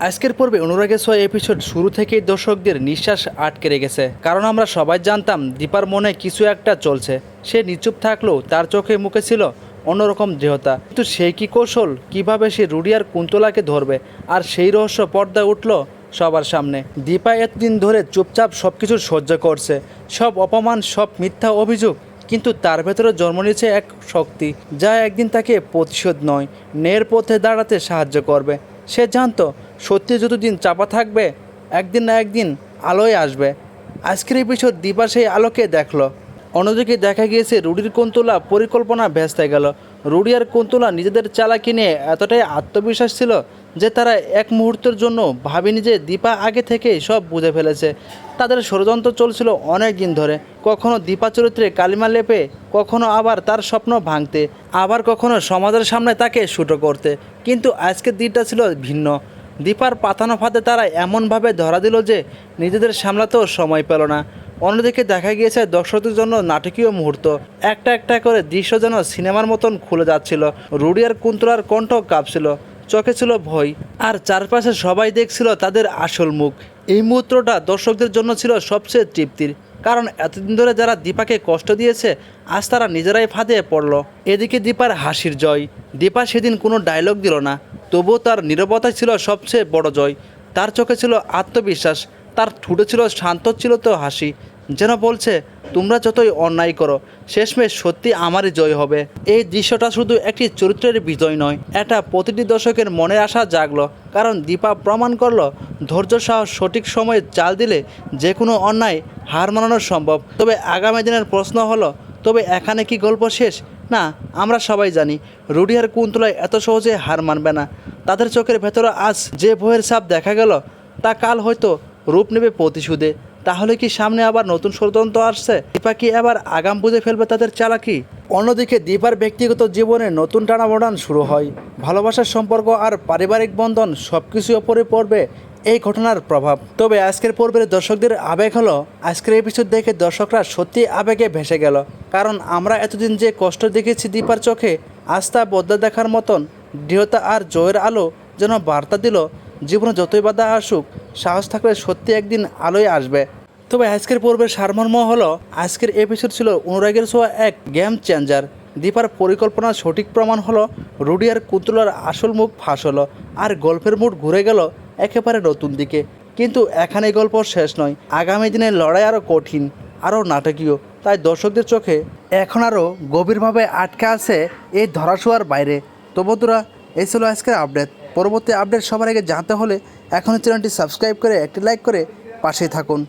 আজকের পর্বে অনুরাগের ছয় এপিসোড শুরু থেকেই দর্শকদের নিঃশ্বাস আটকে রেখেছে। কারণ আমরা সবাই জানতাম, দীপার মনে কিছু একটা চলছে। সে নিচুপ থাকলেও তার চোখে মুখে ছিল অন্যরকম দৃঢ়তা কিন্তু সেই কি কৌশল, কীভাবে সে রুডি আর কুন্তলাকে ধরবে? আর সেই রহস্য পর্দায় উঠল সবার সামনে। দীপা এতদিন ধরে চুপচাপ সব কিছু সহ্য করছে। সব অপমান, সব মিথ্যা অভিযোগ, কিন্তু তার ভেতরে জন্ম নিয়েছে এক শক্তি, যা একদিন তাকে প্রতিশোধ নয় ন্যায়ের পথে দাঁড়াতে সাহায্য করবে। সে জানতো সত্যি যতদিন চাপা থাকবে, একদিন না একদিন আলোয় আসবে। আজকের এপিসোড দীপা সেই আলোকে দেখল। অন্যদিকে দেখা গিয়েছে রুডির কুন্তলা পরিকল্পনা ভেস্তে গেল। রুডি আর কুন্তলা নিজেদের চালাকি নিয়ে এতটাই আত্মবিশ্বাস ছিল যে তারা এক মুহূর্তের জন্য ভাবেনি যে দীপা আগে থেকেই সব বুঝে ফেলেছে। তাদের ষড়যন্ত্র চলছিল অনেক দিন ধরে। কখনো দীপা চরিত্রে কালিমা লেপে, কখনো আবার তার স্বপ্ন ভাঙতে, আবার কখনো সমাজের সামনে তাকে শুটো করতে। কিন্তু আজকের দিনটা ছিল ভিন্ন। দীপার পাতানো ফাঁদে তারা এমনভাবে ধরা দিল যে নিজেদের সামলাতেও সময় পেল না। অন্যদিকে দেখা গিয়েছে দর্শকদের জন্য নাটকীয় মুহূর্ত। একটা একটা করে দৃশ্য যেন সিনেমার মতন খুলে যাচ্ছিল। রুডিয়ার কুন্তলার কণ্ঠ কাঁপছিল। চোখে ছিল ভয়। আর চারপাশে সবাই দেখছিল তাদের আসল মুখ। এই মুহূর্তটা দর্শকদের জন্য ছিল সবচেয়ে তৃপ্তির। কারণ এতদিন ধরে যারা দীপাকে কষ্ট দিয়েছে, আজ তারা নিজেরাই ফাঁদে পড়ল। এদিকে দীপার হাসির জয়। দীপা সেদিন কোনো ডায়লগ দিল না। তবুও তার নীরবতা ছিল সবচেয়ে বড় জয়। তার চোখে ছিল আত্মবিশ্বাস, তার ঠুটে ছিল শান্ত ছিল তো হাসি, যেন বলছে, তোমরা যতই অন্যায় করো, শেষমেশ সত্যি আমারই জয় হবে। এই দৃশ্যটা শুধু একটি চরিত্রের বিজয় নয়, এটা প্রতিটি দর্শকের মনে আশা জাগলো, কারণ দীপা প্রমাণ করল, ধৈর্য সাহস সঠিক সময়ে চাল দিলে যে কোনো অন্যায় হার মানানো সম্ভব। তবে আগামী দিনের প্রশ্ন হলো, তবে এখানে কি গল্প শেষ? না, আমরা সবাই জানি রুডি আর কুন্তলায় এত সহজে হার মানবে না। তাদের চোখের ভেতরে আজ যে ভয়ের সাপ দেখা গেল, তা কাল হয়তো রূপ নেবে প্রতিশোধে। তাহলে কি সামনে আবার নতুন ষড়যন্ত্র আসছে? দীপা কি এবার আগাম বুঝে ফেলবে তাদের চালাকি? অন্যদিকে দীপার ব্যক্তিগত জীবনে নতুন টানাবোড়ান শুরু হয়। ভালোবাসার সম্পর্ক আর পারিবারিক বন্ধন সব কিছু ওপরে পড়বে এই ঘটনার প্রভাব। তবে আজকের পর্বের দর্শকদের আবেগ হলো, আজকের এপিসোড দেখে দর্শকরা সত্যি আবেগে ভেসে গেল। কারণ আমরা এতদিন যে কষ্ট দেখেছি দীপার চোখে আস্থা বদলে দেখার মতন দৃঢ়তা আর জয়ের আলো যেন বার্তা দিল জীবনে যতই বাধা আসুক, সাহস থাকলে সত্যি একদিন আলোয় আসবে। তবে আজকের পর্বের সারমর্ম হলো, আজকের এপিসোড ছিল অনুরাগের ছোঁয়া এক গেম চেঞ্জার দীপার পরিকল্পনার সঠিক প্রমাণ হলো, রুডি আর কুতুলার আসল মুখ ফাঁস হলো, আর গল্পের মুড ঘুরে গেল একেবারে নতুন দিকে। কিন্তু এখানে গল্প শেষ নয়, আগামী দিনের লড়াই আরও কঠিন আরও নাটকীয়। তাই দর্শকদের চোখে এখন আরও গভীরভাবে আটকে আছে এই ধরাছোঁয়ার বাইরে। তো বন্ধুরা, এই ছিল আজকের আপডেট পরবর্তী আপডেট সবার আগে জানতে হলে এখনই চ্যানেলটি সাবস্ক্রাইব করে একটি লাইক করে পাশেই থাকুন।